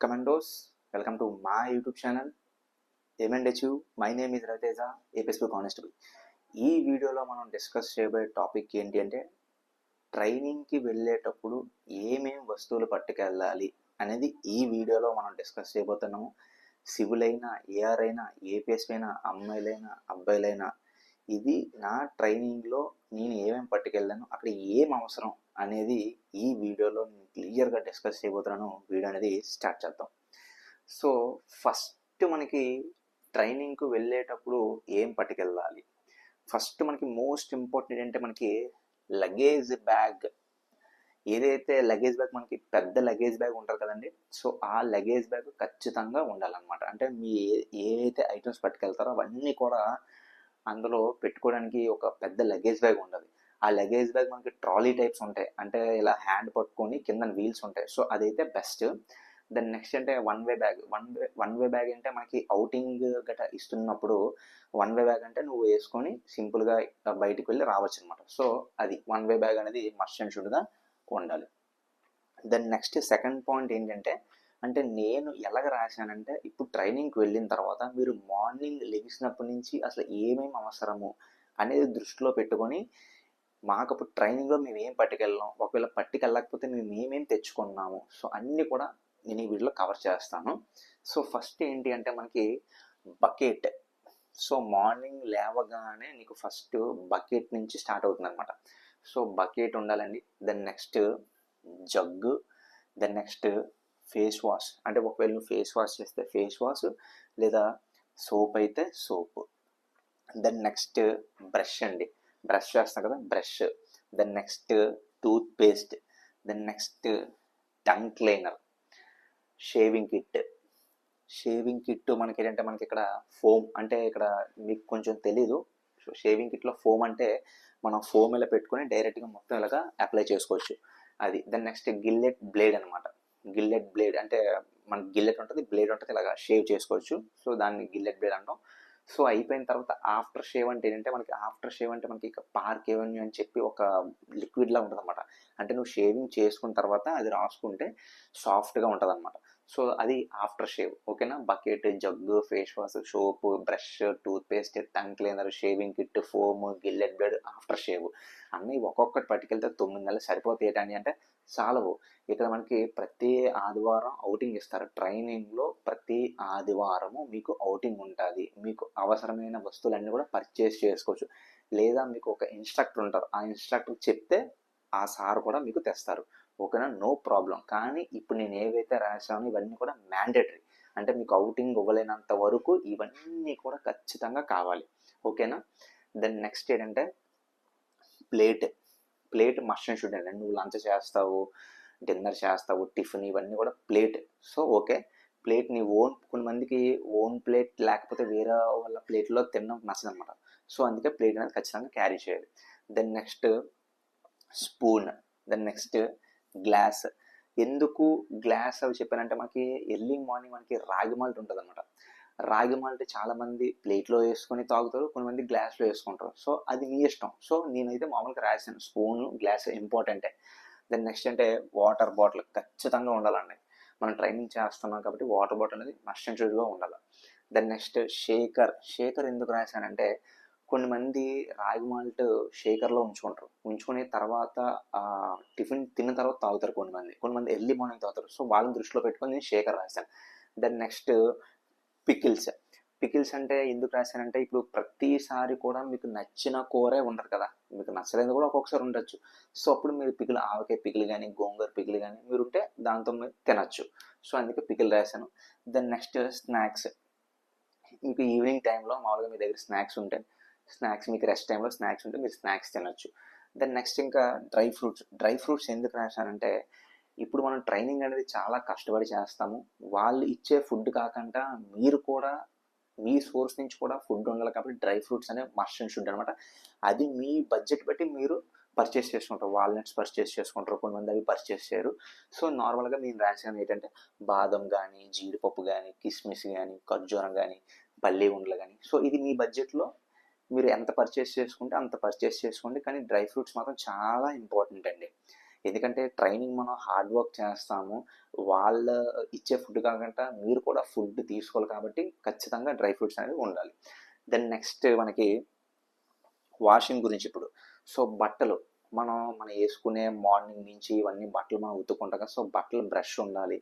Commandos welcome to మా YouTube channel ఏమండెచ్చు my name is Raviteja APSP constable ఈ వీడియోలో మనం డిస్కస్ చేయబోయే టాపిక్ ఏంటి అంటే ట్రైనింగ్కి వెళ్ళేటప్పుడు ఏమేం వస్తువులు పట్టుకెళ్ళాలి అనేది ఈ వీడియోలో మనం డిస్కస్ చేయబోతున్నాము. సివిల్ అయినా ఏఆర్ అయినా ఏపీఎస్పీ అయినా అమ్మాయిలైనా అబ్బాయిలైనా ఇది నా ట్రైనింగ్లో నేను ఏమేమి పట్టుకెళ్ళాను అక్కడ ఏం అవసరం అనేది ఈ వీడియోలో నేను క్లియర్గా డిస్కస్ చేయబోతున్నాను. వీడియో అనేది స్టార్ట్ చేద్దాం. సో ఫస్ట్ మనకి ట్రైనింగ్కు వెళ్ళేటప్పుడు ఏం పట్టుకెళ్ళాలి? ఫస్ట్ మనకి మోస్ట్ ఇంపార్టెంట్ అంటే మనకి లగేజ్ బ్యాగ్. ఏదైతే లగేజ్ బ్యాగ్ మనకి పెద్ద లగేజ్ బ్యాగ్ ఉంటుంది కదండి సో ఆ లగేజ్ బ్యాగ్ ఖచ్చితంగా ఉండాలన్నమాట. అంటే మీ ఏదైతే ఐటమ్స్ పట్టుకెళ్తారో అవన్నీ కూడా అందులో పెట్టుకోవడానికి ఒక పెద్ద లగేజ్ బ్యాగ్ ఉండదు ఆ లగేజ్ బ్యాగ్ మనకి ట్రాలీ టైప్స్ ఉంటాయి. అంటే ఇలా హ్యాండ్ పట్టుకొని కింద వీల్స్ ఉంటాయి. సో అదైతే బెస్ట్ దెన్ నెక్స్ట్ అంటే one way bag one way one way bag అంటే మనకి అవుటింగ్ గట్రా ఇస్తున్నప్పుడు వన్ వే బ్యాగ్ అంటే నువ్వు వేసుకొని సింపుల్గా బయటికి వెళ్ళి రావచ్చు అనమాట సో అది వన్ వే బ్యాగ్ అనేది మస్ట్ అండ్ షుడ్గా ఉండాలి. దెన్ నెక్స్ట్ సెకండ్ పాయింట్ ఏంటంటే అంటే నేను ఎలాగ రాశానంటే ఇప్పుడు ట్రైనింగ్కి వెళ్ళిన తర్వాత మీరు మార్నింగ్ లెగిసినప్పటి నుంచి అసలు ఏమేమి అవసరము అనేది దృష్టిలో పెట్టుకొని మాకు అప్పుడు ట్రైనింగ్లో మేము ఏం పట్టుకెళ్ళాం. ఒకవేళ పట్టుకెళ్ళకపోతే మేము ఏమేం తెచ్చుకున్నాము. సో అన్నీ కూడా నేను ఈ వీడియోలో కవర్ చేస్తాను. సో ఫస్ట్ ఏంటి అంటే మనకి బకెట్. సో మార్నింగ్ లేవగానే నీకు ఫస్ట్ బకెట్ నుంచి స్టార్ట్ అవుతుంది అనమాట సో బకెట్ ఉండాలండి. Then next jug then next face wash. అంటే ఒకవేళ నువ్వు ఫేస్ వాష్ చేస్తే ఫేస్ వాష్ లేదా సోప్ అయితే సోప్. దెన్ నెక్స్ట్ బ్రష్ అండి. బ్రష్ చేస్తాం కదా brush. Then next toothpaste then next tongue cleaner shaving kit shaving kit మనకి ఏంటంటే మనకి ఇక్కడ ఫోమ్ అంటే ఇక్కడ మీకు కొంచెం తెలీదు. షేవింగ్ కిట్లో ఫోమ్ అంటే మనం ఫోమ్ ఇలా పెట్టుకొని డైరెక్ట్గా మొత్తం ఇలాగా అప్లై చేసుకోవచ్చు. అది. దెన్ నెక్స్ట్ గిల్లెట్ బ్లేడ్ అనమాట గిల్లెట్ బ్లేడ్ అంటే మనకి గిల్లెట్ ఉంటుంది బ్లేడ్ ఉంటుంది ఇలాగా షేవ్ చేసుకోవచ్చు. సో దాన్ని గిల్లెట్ బ్లేడ్ అంటాం. సో అయిపోయిన తర్వాత ఆఫ్టర్ షేవ్ అంటే ఏంటంటే మనకి ఆఫ్టర్ షేవ్ అంటే మనకి పార్క్ ఎవెన్యూ అని చెప్పి ఒక లిక్విడ్ లా ఉంటుంది అనమాట అంటే నువ్వు షేవింగ్ చేసుకున్న తర్వాత అది రాసుకుంటే సాఫ్ట్గా ఉంటుంది అనమాట సో అది ఆఫ్టర్ షేవ్. ఓకేనా? Bucket jug face wash soap brush toothpaste tongue cleaner shaving kit foam Gillette blade after shave. అన్నీ ఒక్కొక్కటి పట్టుకెళ్తే తొమ్మిది నెలలు సరిపోతాయి ఏంటండి అంటే చాలవు ఇక్కడ మనకి ప్రతి ఆదివారం అవుటింగ్ ఇస్తారు. ట్రైనింగ్లో ప్రతి ఆదివారము మీకు అవుటింగ్ ఉంటుంది. మీకు అవసరమైన వస్తువులన్నీ కూడా పర్చేస్ చేసుకోవచ్చు. లేదా మీకు ఒక ఇన్స్ట్రక్టర్ ఉంటారు. ఆ ఇన్స్ట్రక్టర్ చెప్తే ఆ సార్ కూడా మీకు తెస్తారు. ఓకేనా? No problem. కానీ ఇప్పుడు నేను ఏవైతే రాశానో ఇవన్నీ కూడా మ్యాండేటరీ అంటే మీకు అవుటింగ్ ఇవ్వలేనంత వరకు ఇవన్నీ కూడా ఖచ్చితంగా కావాలి. ఓకేనా? దెన్ నెక్స్ట్ ఏంటంటే plate plate must and should అండి. నువ్వు లంచ్ చేస్తావు డిన్నర్ చేస్తావు టిఫిన్ ఇవన్నీ కూడా ప్లేట్. So okay. ప్లేట్ నీ ఓన్ కొన్ని మందికి ఓన్ ప్లేట్ లేకపోతే వేరే వాళ్ళ ప్లేట్లో తినడం నచ్చదు అనమాట సో అందుకే ప్లేట్ అనేది ఖచ్చితంగా క్యారీ చేయాలి. Then next spoon. Then next glass. ఎందుకు గ్లాస్ అవి చెప్పానంటే మనకి ఎర్లీ మార్నింగ్ మనకి రాగి మాల్ట్ ఉంటుంది అనమాట రాగి మాల్ట్ చాలా మంది ప్లేట్లో వేసుకొని తాగుతారు కొంతమంది గ్లాస్లో వేసుకుంటారు. సో అది మీ ఇష్టం. సో నేనైతే మామూలుగా రాసాను. స్పూన్ గ్లాస్ ఇంపార్టెంటే. దెన్ నెక్స్ట్ అంటే వాటర్ బాటిల్ ఖచ్చితంగా ఉండాలండి. మనం ట్రైనింగ్ చేస్తున్నాం కాబట్టి వాటర్ బాటిల్ అనేది మస్ట్ అండ్ షుడ్గా ఉండాలి. Then next shaker. షేకర్ ఎందుకు రాశానంటే కొన్ని మంది రాగి మాల్ట్ షేకర్లో ఉంచుకుంటారు. ఉంచుకునే తర్వాత టిఫిన్ తిన్న తర్వాత తాగుతారు కొంతమంది. కొంతమంది ఎర్లీ మార్నింగ్ తాగుతారు. సో వాళ్ళని దృష్టిలో పెట్టుకొని నేను షేకర్ రాశాను దెన్ నెక్స్ట్ పికిల్స్. పికిల్స్ అంటే ఎందుకు రాశానంటే ఇప్పుడు ప్రతిసారి కూడా మీకు నచ్చిన కూరే ఉండదు కదా. మీకు నచ్చలేదు కూడా ఒక్కొక్కసారి ఉండొచ్చు. సో అప్పుడు మీరు పికిల్ ఆవకాయ పికిల్ కానీ గోంగూర పికిల్ కానీ మీరు ఉంటే దాంతో మీరు తినచ్చు. సో అందుకే పికిల్ రాశాను. దెన్ నెక్స్ట్ స్నాక్స్ మీకు ఈవినింగ్ టైంలో మామూలుగా మీ దగ్గర స్నాక్స్ ఉంటే స్నాక్స్ మీకు రెస్ట్ టైంలో స్నాక్స్ ఉంటే మీరు స్నాక్స్ తినొచ్చు. దెన్ నెక్స్ట్ ఇంకా డ్రై ఫ్రూట్స్. డ్రై ఫ్రూట్స్ ఎందుకు రాశానంటే ఇప్పుడు మనం ట్రైనింగ్ అనేది చాలా కష్టపడి చేస్తాము. వాళ్ళు ఇచ్చే ఫుడ్ కాకుండా మీరు కూడా మీ సోర్స్ నుంచి కూడా ఫుడ్ ఉండాలి కాబట్టి డ్రై ఫ్రూట్స్ అనే మస్ట్ అండ్ షుడ్ అనమాట అది మీ బడ్జెట్ బట్టి మీరు పర్చేస్ చేసుకుంటారు. వాల్నట్స్ పర్చేస్ చేసుకుంటారు. కొంతమంది అవి పర్చేస్ చేయరు. సో నార్మల్గా మేము రాసాను ఏంటంటే బాదం కానీ జీడిపప్పు కానీ కిస్మిస్ కానీ ఖర్జూరం కానీ పల్లి ఉండలు కానీ సో ఇది మీ బడ్జెట్లో మీరు ఎంత పర్చేస్ చేసుకుంటే అంత పర్చేస్ చేసుకోండి. కానీ డ్రై ఫ్రూట్స్ మాత్రం చాలా ఇంపార్టెంట్ అండి. ఎందుకంటే ట్రైనింగ్ మనం హార్డ్ వర్క్ చేస్తాము. వాళ్ళ ఇచ్చే ఫుడ్ కాకుండా మీరు కూడా ఫుడ్ తీసుకోవాలి కాబట్టి ఖచ్చితంగా డ్రై ఫ్రూట్స్ అనేవి ఉండాలి. దెన్ నెక్స్ట్ మనకి వాషింగ్ గురించి ఇప్పుడు. సో బట్టలు మనం మనం వేసుకునే మార్నింగ్ నుంచి ఇవన్నీ బట్టలు మనం ఉతుకుంటాం కదా సో బట్టలు బ్రష్ ఉండాలి.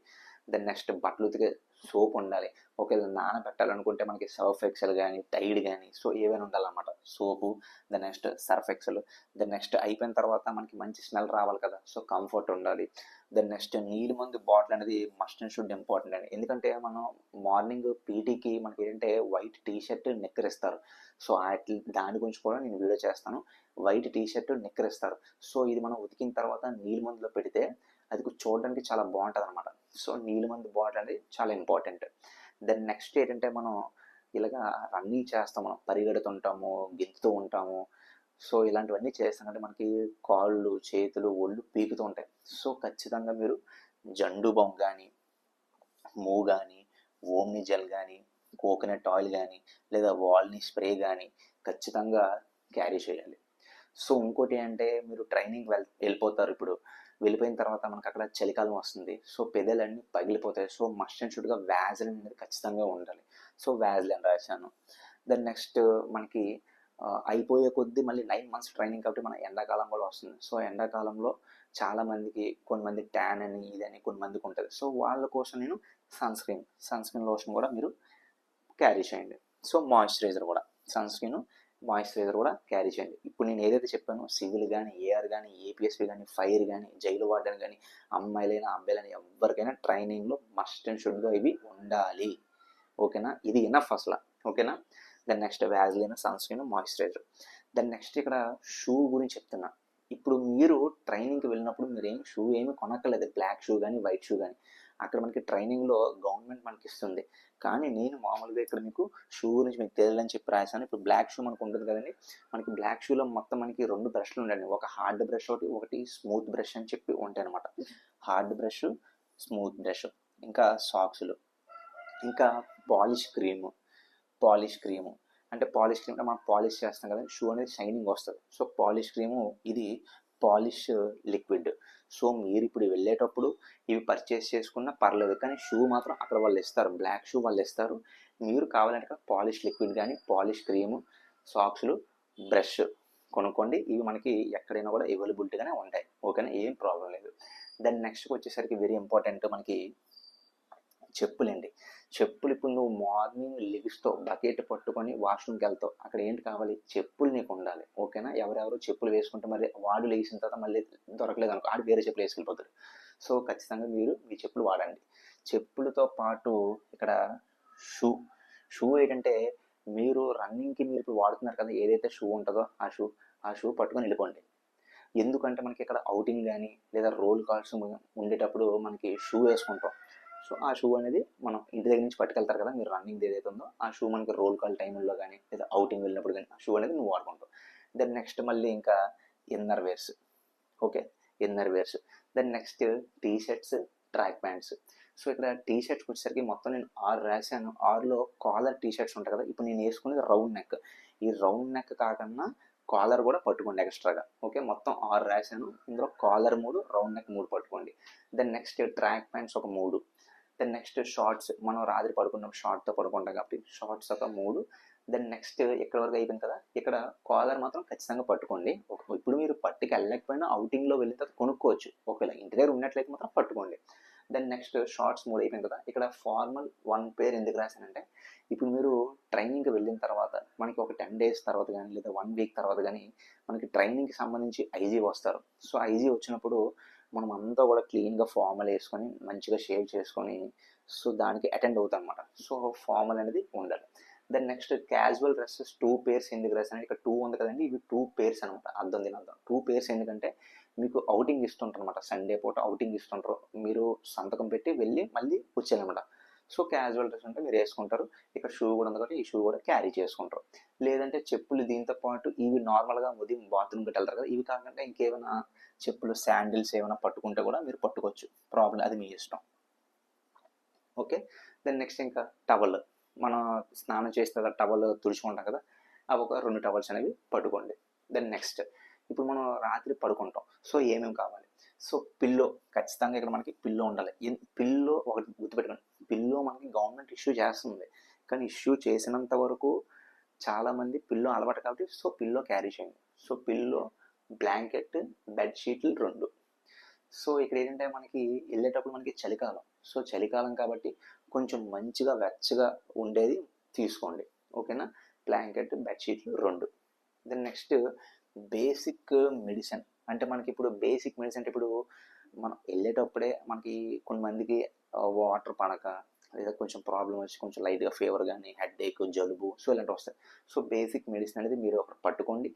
దెన్ నెక్స్ట్ బట్టలు ఉతికే సోప్ ఉండాలి. ఒకవేళ నానబెట్టాలనుకుంటే మనకి సర్ఫ్ ఎక్సెల్ కానీ టైడ్ కానీ సో ఏవైనా ఉండాలన్నమాట. Soap the next Surf Excel the next అయిపోయిన తర్వాత మనకి మంచి స్మెల్ రావాలి కదా సో కంఫర్ట్ ఉండాలి. ద నెక్స్ట్ నీళ్ళు మందు బాటిల్ అనేది మస్ట్ అండ్ షుడ్ ఇంపార్టెంట్ అండి. ఎందుకంటే మనం మార్నింగ్ పీటీకి మనకి ఏంటంటే వైట్ టీ షర్ట్ నిక్కరిస్తారు. సో దాని గురించి కూడా నేను వీడియో చేస్తాను. వైట్ టీ షర్ట్ సో ఇది మనం ఉతికిన తర్వాత నీళ్ళు మందులో పెడితే అది చూడడానికి చాలా బాగుంటుంది అనమాట సో నీళ్ళు మందు బాటిల్ అనేది చాలా ఇంపార్టెంట్. దెన్ నెక్స్ట్ ఏంటంటే మనం ఇలాగా రన్నింగ్ చేస్తాం మనం. పరిగెడుతుంటాము గెంతుతూ ఉంటాము. సో ఇలాంటివన్నీ చేస్తానంటే మనకి కాళ్ళు చేతులు ఒళ్ళు పీకుతూ ఉంటాయి. సో ఖచ్చితంగా మీరు జండు బొమ్మ కానీ మూవ్ కానీ ఓమ్ని జెల్ కానీ కోకోనట్ ఆయిల్ కానీ లేదా వాల్ని స్ప్రే కానీ ఖచ్చితంగా క్యారీ చేయాలి. సో ఇంకోటి అంటే మీరు ట్రైనింగ్ వెళ్ వెళ్ళిపోతారు ఇప్పుడు. వెళ్ళిపోయిన తర్వాత మనకు అక్కడ చలికాలం వస్తుంది. సో పెదలన్నీ పగిలిపోతాయి. సో మస్ట్ అండ్ షుడ్గా వ్యాజ్లిన్ అనేది ఖచ్చితంగా ఉండాలి. సో వ్యాజ్లిన్ రాశాను. దెన్ నెక్స్ట్ మనకి అయిపోయే కొద్దీ మళ్ళీ నైన్ మంత్స్ ట్రైనింగ్ కాబట్టి మన ఎండాకాలం కూడా వస్తుంది. సో ఎండాకాలంలో చాలామందికి కొంతమంది ట్యాన్ అని ఇదని కొంతమందికి ఉంటుంది. సో వాళ్ళ కోసం నేను sunscreen sunscreen lotion కూడా మీరు క్యారీ చేయండి. సో మాయిశ్చరైజర్ కూడా సన్ స్క్రీన్ మాయిశ్చరైజర్ కూడా క్యారీ చేయండి. ఇప్పుడు నేను ఏదైతే చెప్పానో సివిల్ కానీ ఏఆర్ కానీ ఏపీఎస్పీ కానీ ఫైర్ కానీ జైలు వార్డెన్ కానీ అమ్మాయిలైనా అబ్బాయిలైనా ఎవరికైనా ట్రైనింగ్లో మస్ట్ అండ్ షుడ్గా ఇవి ఉండాలి. ఓకేనా? ఇది ఇనఫ్ అసలు. ఓకేనా? Then next Vaseline sunscreen moisturiser. Then next ఇక్కడ షూ గురించి చెప్తున్నా. ఇప్పుడు మీరు ట్రైనింగ్కి వెళ్ళినప్పుడు మీరు ఏమి షూ ఏమి కొనక్కర్లేదు. బ్లాక్ షూ కానీ వైట్ షూ కానీ అక్కడ మనకి ట్రైనింగ్లో గవర్నమెంట్ మనకి ఇస్తుంది కానీ నేను మామూలుగా ఇక్కడ మీకు షూ గురించి మీకు తెలియాలని చెప్పి రాశాను. ఇప్పుడు బ్లాక్ షూ మనకు ఉంటుంది కదండి. మనకి బ్లాక్ షూలో మొత్తం మనకి రెండు బ్రష్లు ఉండండి. ఒక హార్డ్ బ్రష్ ఒకటి ఒకటి స్మూత్ బ్రష్ అని చెప్పి ఉంటాయి అనమాట హార్డ్ బ్రష్ స్మూత్ బ్రష్ ఇంకా సాక్స్లు ఇంకా పాలిష్ క్రీము పాలిష్ క్రీము అంటే పాలిష్ క్రీమ్ మనం పాలిష్ చేస్తాం కదా షూ అనేది షైనింగ్ వస్తుంది. సో పాలిష్ క్రీము ఇది పాలిష్ లిక్విడ్. సో మీరు ఇప్పుడు వెళ్ళేటప్పుడు ఇవి పర్చేస్ చేసుకున్నా పర్లేదు కానీ షూ మాత్రం అక్కడ వాళ్ళు ఇస్తారు. బ్లాక్ షూ వాళ్ళు ఇస్తారు. మీరు కావాలంటే పాలిష్ లిక్విడ్ కానీ పాలిష్ క్రీము సాక్స్లు బ్రష్ కొనుక్కోండి. ఇవి మనకి ఎక్కడైనా కూడా అవైలబిలిటీగానే ఉంటాయి. ఓకేనా? ఏం ప్రాబ్లం లేదు. దెన్ నెక్స్ట్ వచ్చేసరికి వెరీ ఇంపార్టెంట్ మనకి చెప్పులండి. చెప్పులు ఇప్పుడు నువ్వు మార్నింగ్ లెగిస్తావు బకెట్ పట్టుకొని వాష్రూమ్కి వెళ్తావు. అక్కడ ఏంటి కావాలి? చెప్పులు నీకు ఉండాలి. ఓకేనా? ఎవరెవరు చెప్పులు వేసుకుంటే మరి వాడు లేచిన తర్వాత మళ్ళీ దొరకలేదు అనుకో ఆడు వేరే చెప్పులు వేసుకెళ్ళిపోతాడు. సో ఖచ్చితంగా మీరు మీ చెప్పులు వాడండి. చెప్పులతో పాటు ఇక్కడ షూ. షూ ఏంటంటే మీరు రన్నింగ్కి మీరు ఇప్పుడు వాడుతున్నారు కదా ఏదైతే షూ ఉంటుందో ఆ షూ ఆ షూ పట్టుకొని వెళ్ళిపోండి. ఎందుకంటే మనకి ఇక్కడ అవుటింగ్ కానీ లేదా రోల్ కాల్స్ ఉండేటప్పుడు మనకి షూ వేసుకుంటాం. సో ఆ షూ అనేది మనం ఇంటి దగ్గర నుంచి పట్టుకెళ్తారు కదా మీరు రన్నింగ్ ఏదైతే ఉందో ఆ షూ మనకి రోల్ కాల్ టైంలో కానీ లేదా అవుటింగ్ వెళ్ళినప్పుడు కానీ ఆ షూ అనేది నువ్వు వాడుకుంటావు. దెన్ నెక్స్ట్ మళ్ళీ ఇంకా inner wears okay inner wears then next T shirts track pants so ఇక్కడ టీ షర్ట్స్కి వచ్చేసరికి మొత్తం నేను ఆరు రాశాను. ఆరులో కాలర్ టీ షర్ట్స్ ఉంటాయి కదా ఇప్పుడు నేను వేసుకునేది రౌండ్ నెక్ ఈ రౌండ్ నెక్ కాకుండా కాలర్ కూడా పట్టుకోండి ఎక్స్ట్రాగా ఓకే మొత్తం ఆరు రాశాను. ఇందులో కాలర్ మూడు రౌండ్ నెక్ మూడు పట్టుకోండి. దెన్ నెక్స్ట్ ట్రాక్ ప్యాంట్స్ ఒక మూడు. దెన్ నెక్స్ట్ షార్ట్స్ మనం రాత్రి పడుకున్నాం షార్ట్తో పడుకుంటాం కాబట్టి షార్ట్స్ ఒక మూడు. దెన్ నెక్స్ట్ ఎక్కడ వరకు అయిపోయింది కదా? ఇక్కడ కాలర్ మాత్రం ఖచ్చితంగా పట్టుకోండి. ఇప్పుడు మీరు పట్టుకు వెళ్ళకపోయినా అవుటింగ్లో వెళ్ళిన తర్వాత కొనుక్కోవచ్చు. ఒకవేళ ఇంటి దగ్గర ఉన్నట్లయితే మాత్రం పట్టుకోండి. దెన్ నెక్స్ట్ షార్ట్స్ మూడు అయిపోయింది కదా? ఇక్కడ ఫార్మల్ వన్ పేర్ ఎందుకు రాశానంటే ఇప్పుడు మీరు ట్రైనింగ్కి వెళ్ళిన తర్వాత మనకి ఒక టెన్ డేస్ తర్వాత కానీ లేదా వన్ వీక్ తర్వాత కానీ మనకి ట్రైనింగ్కి సంబంధించి ఐజీ వస్తారు. సో ఐజీ వచ్చినప్పుడు మనం అంతా కూడా క్లీన్గా ఫార్మల్ వేసుకొని మంచిగా షేవ్ చేసుకొని సో దానికి అటెండ్ అవుతాం అనమాట సో ఫార్మల్ అనేది ఉండాలి. Then next casual dresses two pairs ఎందుకు రాసాను ఇక్కడ టూ ఉంది కదండి ఇవి టూ పేర్స్ అనమాట అర్థం దీని అర్థం టూ పేర్స్ ఎందుకంటే మీకు అవుటింగ్ ఇస్తుంటారు అనమాట సండే పూట అవుటింగ్ ఇస్తుంటారు. మీరు సంతకం పెట్టి వెళ్ళి మళ్ళీ వచ్చేయాలన్నమాట. సో క్యాజువల్ డ్రెస్ అంటే మీరు వేసుకుంటారు. ఇక్కడ షూ కూడా ఉంది కాబట్టి ఈ షూ కూడా క్యారీ చేసుకుంటారు. లేదంటే చెప్పులు దీంతో పాటు ఇవి నార్మల్గా ఉదయం బాత్రూమ్కి వెళ్తారు కదా ఇవి కాకుండా ఇంకేమైనా చెప్పులు శాండిల్స్ ఏమైనా పట్టుకుంటే కూడా మీరు పట్టుకోవచ్చు. ప్రాబ్లం అది మీ ఇష్టం. ఓకే దెన్ నెక్స్ట్ ఇంకా టవల్ మనం స్నానం చేస్తే టవల్ తుడుచుకుంటాం కదా అవి ఒక రెండు టవల్స్ అనేవి పట్టుకోండి. దెన్ నెక్స్ట్ ఇప్పుడు మనం రాత్రి పడుకుంటాం. సో ఏమేమి కావాలి? సో పిల్లో ఖచ్చితంగా ఇక్కడ మనకి పిల్లో ఉండాలి. ఎన్- పిల్లో ఒకటి గుర్తుపెట్టుకోండి. పిల్లో మనకి గవర్నమెంట్ ఇష్యూ చేస్తుంది. కానీ ఇష్యూ చేసినంత వరకు చాలామంది పిల్లో అలవాటు కాబట్టి సో పిల్లో క్యారీ చేయండి. సో పిల్లో బ్లాంకెట్ బెడ్షీట్లు రెండు. సో ఇక్కడ ఏంటంటే మనకి వెళ్ళేటప్పుడు మనకి చలికాలం. సో చలికాలం కాబట్టి కొంచెం మంచిగా వెచ్చగా ఉండేది తీసుకోండి. ఓకేనా? బ్లాంకెట్ బెడ్షీట్లు రెండు. Then next basic medicine. అంటే మనకి ఇప్పుడు బేసిక్ మెడిసిన్ అంటే ఇప్పుడు మనం వెళ్ళేటప్పుడే మనకి కొంతమందికి వాటర్ పడక లేదా కొంచెం ప్రాబ్లం వచ్చి కొంచెం లైట్గా ఫీవర్ కానీ హెడ్ ఏక్ జలుబు సో ఇలాంటివి వస్తాయి. సో బేసిక్ మెడిసిన్ అనేది మీరు అక్కడ పట్టుకోండి.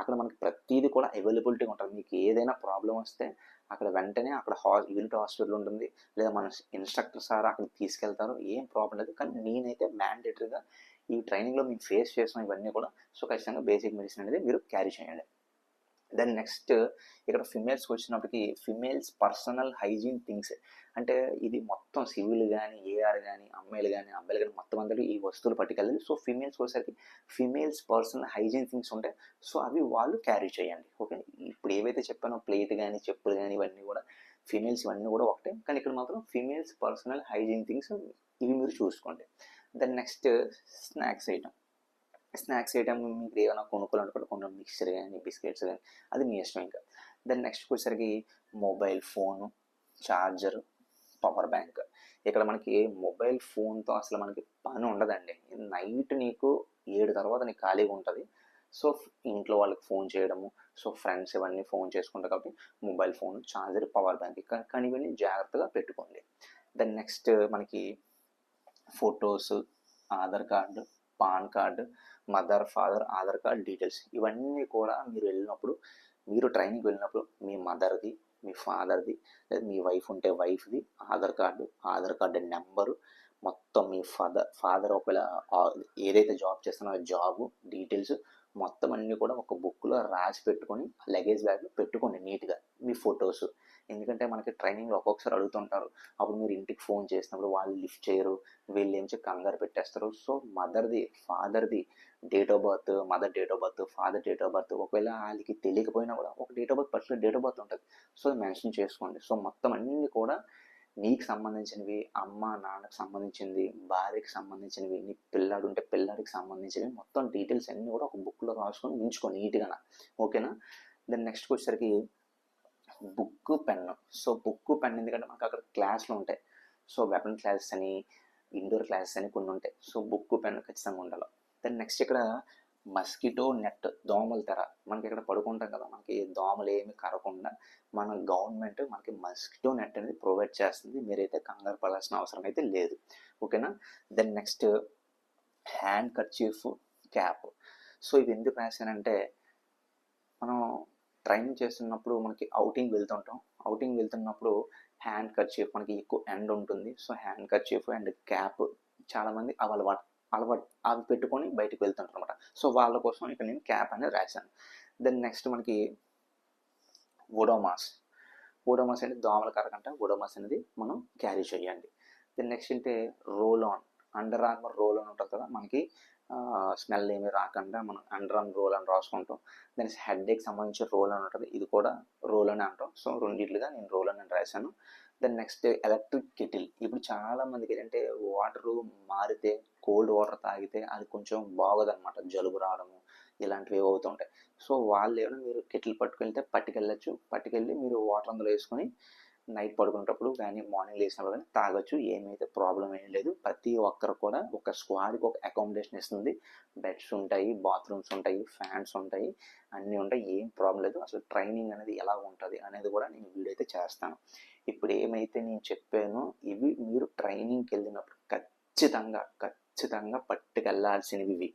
అక్కడ మనకి ప్రతిదీ కూడా అవైలబిలిటీ ఉంటుంది. మీకు ఏదైనా ప్రాబ్లం వస్తే అక్కడ వెంటనే అక్కడ హా యూనిట్ హాస్పిటల్ ఉంటుంది. లేదా మన ఇన్స్ట్రక్టర్ సార్ అక్కడికి తీసుకెళ్తారు. ఏం ప్రాబ్లం లేదు. కానీ నేనైతే మ్యాండేటరీగా ఈ ట్రైనింగ్లో మేము ఫేస్ చేసిన ఇవన్నీ కూడా సో ఖచ్చితంగా బేసిక్ మెడిసిన్ అనేది మీరు క్యారీ చేయండి. దెన్ నెక్స్ట్ ఇక్కడ ఫిమేల్స్కి వచ్చినప్పటికి ఫిమేల్స్ పర్సనల్ హైజీన్ థింగ్స్ అంటే ఇది మొత్తం సివిల్ కానీ ఏఆర్ కానీ అమ్మాయిలు కానీ అబ్బాయిలు కానీ మొత్తం అందరూ ఈ వస్తువులు పట్టుకెళ్ళాలి సో ఫిమేల్స్ వచ్చేసరికి ఫిమేల్స్ పర్సనల్ హైజీన్ థింగ్స్ ఉంటాయి సో అవి వాళ్ళు క్యారీ చేయండి. ఓకే ఇప్పుడు ఏవైతే చెప్పానో ప్లేట్ కానీ చెప్పులు కానీ ఇవన్నీ కూడా ఫిమేల్స్ ఇవన్నీ కూడా ఒకటే. కానీ ఇక్కడ మాత్రం ఫిమేల్స్ పర్సనల్ హైజీన్ థింగ్స్ ఇవి మీరు చూసుకోండి. Then next snacks item snacks item మీకు ఏమైనా కొనుక్కోవాలనుకుంటే కొంచెం మిక్చర్ కానీ బిస్కెట్స్ కానీ అది మీ ఇష్టం ఇంకా. దెన్ నెక్స్ట్ వచ్చేసరికి mobile phone charger power bank ఇక్కడ మనకి మొబైల్ ఫోన్తో అసలు మనకి పని ఉండదండి. నైట్ నీకు ఏడు తర్వాత నీకు ఖాళీగా ఉంటుంది. సో ఇంట్లో వాళ్ళకి ఫోన్ చేయడము సో ఫ్రెండ్స్ ఇవన్నీ ఫోన్ చేసుకుంటారు కాబట్టి mobile phone charger power bank కానీ ఇవన్నీ జాగ్రత్తగా పెట్టుకోండి. దెన్ నెక్స్ట్ మనకి photos Aadhaar card PAN card mother father Aadhaar card details ఇవన్నీ కూడా మీరు వెళ్ళినప్పుడు మీరు ట్రైనింగ్కి వెళ్ళినప్పుడు మీ మదర్ది మీ ఫాదర్ది లేదా మీ వైఫ్ ఉంటే వైఫ్ది Aadhaar card Aadhaar card number మొత్తం మీ ఫాదర్ ఫాదర్ ఒకవేళ ఏదైతే జాబ్ చేస్తున్నారో జాబ్ డీటెయిల్స్ మొత్తం అన్నీ కూడా ఒక బుక్లో రాసి పెట్టుకొని లగేజ్ బ్యాగ్లో పెట్టుకోండి నీట్గా మీ ఫొటోస్. ఎందుకంటే మనకి ట్రైనింగ్లో ఒక్కొక్కసారి అడుగుతుంటారు అప్పుడు మీరు ఇంటికి ఫోన్ చేసినప్పుడు వాళ్ళు లిఫ్ట్ చేయరు వీళ్ళు ఏం కంగారు పెట్టేస్తారు? సో మదర్ది ఫాదర్ది date of birth mother date of birth father date of birth ఒకవేళ వాళ్ళకి తెలియకపోయినా కూడా ఒక date of birth particular date of birth ఉంటుంది. సో మెన్షన్ చేసుకోండి. సో మొత్తం అన్నీ కూడా నీకు సంబంధించినవి అమ్మ నాన్నకి సంబంధించింది భార్యకి సంబంధించినవి నీ పిల్లాడు ఉంటే పిల్లాడికి సంబంధించినవి మొత్తం డీటెయిల్స్ అన్నీ కూడా ఒక బుక్లో రాసుకొని ఉంచుకో నీట్గా ఓకేనా? దెన్ నెక్స్ట్ వచ్చేసరికి book pen. So book pen ఎందుకంటే మనకు అక్కడ క్లాస్లు ఉంటాయి. సో వెపన్ క్లాసెస్ అని ఇండోర్ క్లాసెస్ అని కొన్ని ఉంటాయి. సో బుక్ పెన్ ఖచ్చితంగా ఉండాలి. దెన్ నెక్స్ట్ ఇక్కడ మస్కిటో నెట్ దోమల తెర. మనకి ఇక్కడ పడుకుంటాం కదా మనకి దోమలు ఏమి కరకుండా మన గవర్నమెంట్ మనకి మస్కిటో నెట్ అనేది ప్రొవైడ్ చేస్తుంది. మీరైతే కంగారు పడాల్సిన అవసరం అయితే లేదు. ఓకేనా then next handkerchief cap so ఇవి ఎందుకు రాశానంటే మనం ట్రైనింగ్ చేస్తున్నప్పుడు మనకి అవుటింగ్ వెళ్తుంటాం. అవుటింగ్ వెళ్తున్నప్పుడు హ్యాండ్ కర్చీఫ్ మనకి ఎక్కువ ఎండ్ ఉంటుంది. So handkerchief and cap చాలామంది అవి అలవాటు అలవాటు అవి పెట్టుకొని బయటకు వెళ్తుంటారు అనమాట సో వాళ్ళ కోసం ఇక్కడ నేను క్యాప్ అనేది రాశాను. దెన్ నెక్స్ట్ మనకి ఓడోమాస్ ఓడోమాస్ అంటే దోమల కరకంట ఓడోమాస్ అనేది మనం క్యారీ చేయండి. దెన్ నెక్స్ట్ అంటే roll on under armour roll on ఉంటుంది కదా మనకి. స్మెల్ ఏమి రాకుండా మనం అండర్ రోల్ అని రాసుకుంటాం. దాని హెడ్ఏక్ సంబంధించిన రోల్ అని ఉంటుంది. ఇది కూడా రోల్ అని అంటాం. సో రెండింటిగా నేను రోల్ అని రాశాను. దెన్ నెక్స్ట్ ఎలక్ట్రిక్ కెటిల్ ఇప్పుడు చాలా మందికి ఏంటంటే వాటర్ మారితే కోల్డ్ వాటర్ తాగితే అది కొంచెం బాగోదన్నమాట. జలుబు రావడము ఇలాంటివి అవుతుంటాయి. సో వాళ్ళు ఏమైనా మీరు కెటిల్ పట్టుకెళ్తే పట్టుకెళ్ళచ్చు. పట్టుకెళ్ళి మీరు వాటర్ అందులో వేసుకొని నైట్ పడుకునేటప్పుడు కానీ మార్నింగ్ లేచినప్పుడు కానీ తాగొచ్చు. ఏమైతే ప్రాబ్లం ఏం లేదు. ప్రతి ఒక్కరు కూడా ఒక స్క్వాడ్కి ఒక అకామిడేషన్ ఇస్తుంది. బెడ్స్ ఉంటాయి బాత్రూమ్స్ ఉంటాయి ఫ్యాన్స్ ఉంటాయి అన్నీ ఉంటాయి. ఏం ప్రాబ్లం లేదు. అసలు ట్రైనింగ్ అనేది ఎలా ఉంటుంది అనేది కూడా నేను వీడియో అయితే చేస్తాను. ఇప్పుడు ఏమైతే నేను చెప్పానో ఇవి మీరు ట్రైనింగ్కి వెళ్ళినప్పుడు ఖచ్చితంగా ఖచ్చితంగా పట్టుకెళ్ళాల్సినవి ఇవి.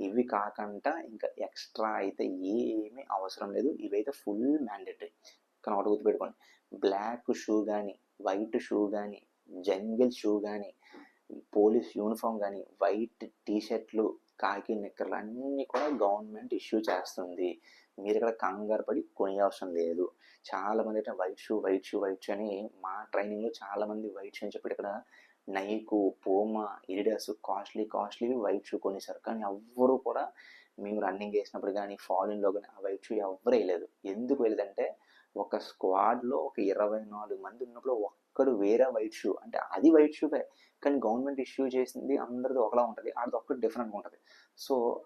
ఇవి కాకుండా ఇంకా ఎక్స్ట్రా అయితే ఏమీ అవసరం లేదు. ఇవైతే ఫుల్ మ్యాండేటరీ. కానీ ఒకటి గుర్తుపెట్టుకోండి. బ్లాక్ షూ కానీ వైట్ షూ కానీ జంగిల్ షూ కానీ పోలీస్ యూనిఫామ్ కానీ వైట్ టీ షర్ట్లు కాకి నిక్కర్లు అన్నీ కూడా గవర్నమెంట్ ఇష్యూ చేస్తుంది. మీరు ఇక్కడ కంగారు పడి కొనే లేదు. చాలా మంది అయితే white shoe white shoe white shoe అని మా ట్రైనింగ్లో చాలామంది వైట్ షూ అని చెప్పి ఇక్కడ నైకు పోమా ఇరిడాస్ కాస్ట్లీ కాస్ట్లీ వైట్ షూ కొనేసారు కానీ ఎవ్వరూ కూడా మేము రన్నింగ్ చేసినప్పుడు కానీ ఫాలిన్లో కానీ ఆ వైట్ షూ ఎవ్వరు వేయలేదు. ఎందుకు వేయలేదంటే ఒక స్క్వాడ్లో ఒక ఇరవై నాలుగు మంది ఉన్నప్పుడు ఒక్కడు వేరే వైట్ షూ అంటే అది వైట్ షూవే కానీ గవర్నమెంట్ ఇష్యూ చేసింది అందరిది ఒకలా ఉంటుంది అది ఒక్కటి డిఫరెంట్గా ఉంటుంది. సో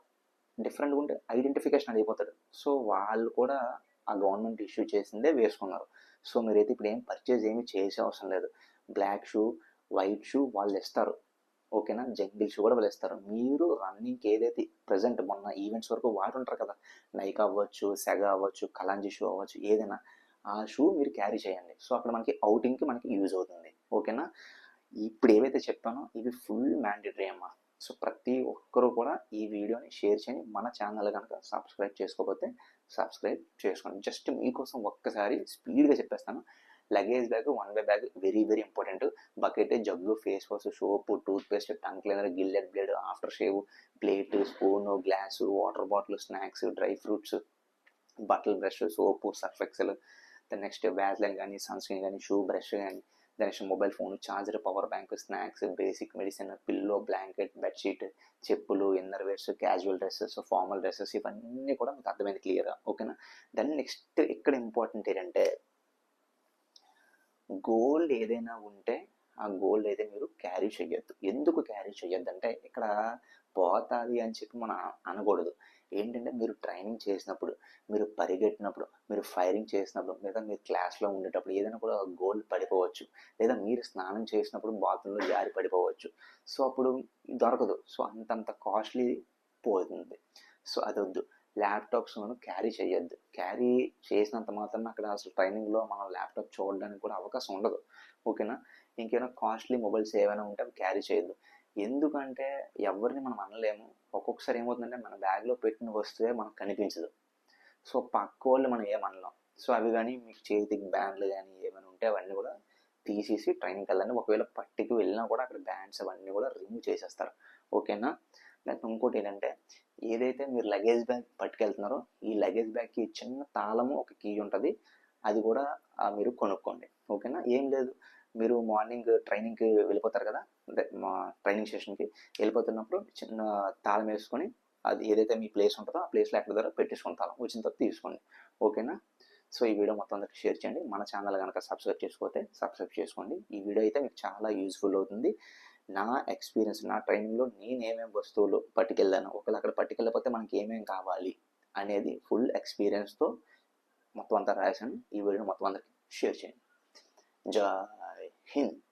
డిఫరెంట్గా ఉంటే ఐడెంటిఫికేషన్ అయిపోతాడు సో వాళ్ళు కూడా ఆ గవర్నమెంట్ ఇష్యూ చేసిందే వేసుకున్నారు. సో మీరైతే ఇప్పుడు ఏం పర్చేజ్ ఏమి చేసే అవసరం లేదు. బ్లాక్ షూ వైట్ షూ వాళ్ళు ఇస్తారు. ఓకేనా? జంగిల్ షూ కూడా వాళ్ళు ఇస్తారు. మీరు రన్నింగ్కి ఏదైతే ప్రజెంట్ మొన్న ఈవెంట్స్ వరకు వాడుంటారు కదా నైక్ అవ్వచ్చు సెగ అవ్వచ్చు కలాంజీ షూ అవ్వచ్చు ఏదైనా ఆ షూ మీరు క్యారీ చేయండి. సో అక్కడ మనకి అవుటింగ్కి మనకి యూజ్ అవుతుంది. ఓకేనా? ఇప్పుడు ఏవైతే చెప్పానో ఇవి ఫుల్ మ్యాండేటరీ అమ్మా. సో ప్రతి ఒక్కరూ కూడా ఈ వీడియోని షేర్ చేయండి. మన ఛానల్ కనుక సబ్స్క్రైబ్ చేసుకోకపోతే సబ్స్క్రైబ్ చేసుకోండి. జస్ట్ మీకోసం ఒక్కసారి స్పీడ్గా చెప్పేస్తాను. Luggage bag one by bag very very important bucket jug face wash soap toothpaste tongue cleaner Gillette blade aftershave plate spoon glass water bottle snacks dry fruits బట్టల్ brush soap Surf Excel then next Vaseline కానీ sunscreen కానీ shoe brush కానీ దాని next mobile phone charger power bank snacks basic medicine pillow blanket bedsheet చెప్పులు inner wears casual dresses formal dresses ఇవన్నీ కూడా మీకు అర్థమైంది క్లియర్గా ఓకేనా దెన్ నెక్స్ట్ ఇక్కడ ఇంపార్టెంట్ ఏంటంటే గోల్ ఏదైనా ఉంటే ఆ గోల్ అయితే మీరు క్యారీ చేయొద్దు. ఎందుకు క్యారీ చేయొద్దు అంటే ఇక్కడ పోతాది అని చెప్పి మనం అనకూడదు. ఏంటంటే మీరు ట్రైనింగ్ చేసినప్పుడు మీరు పరిగెట్టినప్పుడు మీరు ఫైరింగ్ చేసినప్పుడు లేదా మీరు క్లాస్లో ఉండేటప్పుడు ఏదైనా కూడా గోల్ పడిపోవచ్చు లేదా మీరు స్నానం చేసినప్పుడు బాత్రూంలో జారి పడిపోవచ్చు. సో అప్పుడు దొరకదు. సో అంతంత కాస్ట్లీ పోతుంది. సో అది వద్దు ల్యాప్టాప్స్ మనం క్యారీ చేయొద్దు క్యారీ చేసినంత మాత్రం అక్కడ అసలు ట్రైనింగ్లో మనం ల్యాప్టాప్ చూడడానికి కూడా అవకాశం ఉండదు. ఓకేనా? ఇంకేమైనా కాస్ట్లీ మొబైల్స్ ఏమైనా ఉంటే అవి క్యారీ చేయొద్దు ఎందుకంటే ఎవరిని మనం అనలేము. ఒక్కొక్కసారి ఏమవుతుందంటే మన బ్యాగ్లో పెట్టిన వస్తువే మనకు కనిపించదు. సో పక్క వాళ్ళు మనం ఏమనలేం సో అవి కానీ మీకు చేతికి బ్యాండ్లు కానీ ఏమైనా ఉంటే అవన్నీ కూడా తీసేసి ట్రైన్కి వెళ్ళండి. ఒకవేళ పట్టికి వెళ్ళినా కూడా అక్కడ బ్యాండ్స్ అవన్నీ కూడా రిమూవ్ చేసేస్తారు. ఓకేనా? లేకపోతే ఇంకోటి ఏంటంటే ఏదైతే మీరు లగేజ్ బ్యాగ్ పట్టుకెళ్తున్నారో ఈ లగేజ్ బ్యాగ్కి చిన్న తాళము ఒక కీ ఉంటుంది. అది కూడా మీరు కొనుక్కోండి. ఓకేనా? ఏం లేదు. మీరు మార్నింగ్ ట్రైనింగ్కి వెళ్ళిపోతారు కదా? మా ట్రైనింగ్ సెషన్కి వెళ్ళిపోతున్నప్పుడు చిన్న తాళం వేసుకొని అది ఏదైతే మీ ప్లేస్ ఉంటుందో ఆ ప్లేస్లో ఎక్కడ దగ్గర పెట్టేసుకుని తాళం వచ్చిన తర్వాత తీసుకోండి. ఓకేనా? సో ఈ వీడియో మొత్తం అందరికి షేర్ చేయండి. మన ఛానల్ కనుక సబ్స్క్రైబ్ చేసుకోతే సబ్స్క్రైబ్ చేసుకోండి. ఈ వీడియో అయితే మీకు చాలా యూస్ఫుల్ అవుతుంది. నా ఎక్స్పీరియన్స్ నా ట్రైనింగ్లో నేను ఏమేమి వస్తువులు పట్టుకెళ్ళాను ఒకవేళ అక్కడ పట్టుకెళ్ళకపోతే మనకి ఏమేమి కావాలి అనేది ఫుల్ ఎక్స్పీరియన్స్తో మొత్తం అంతా రాశాను. ఈ వీడియో మొత్తం అందరికి షేర్ చేయండి. జా him.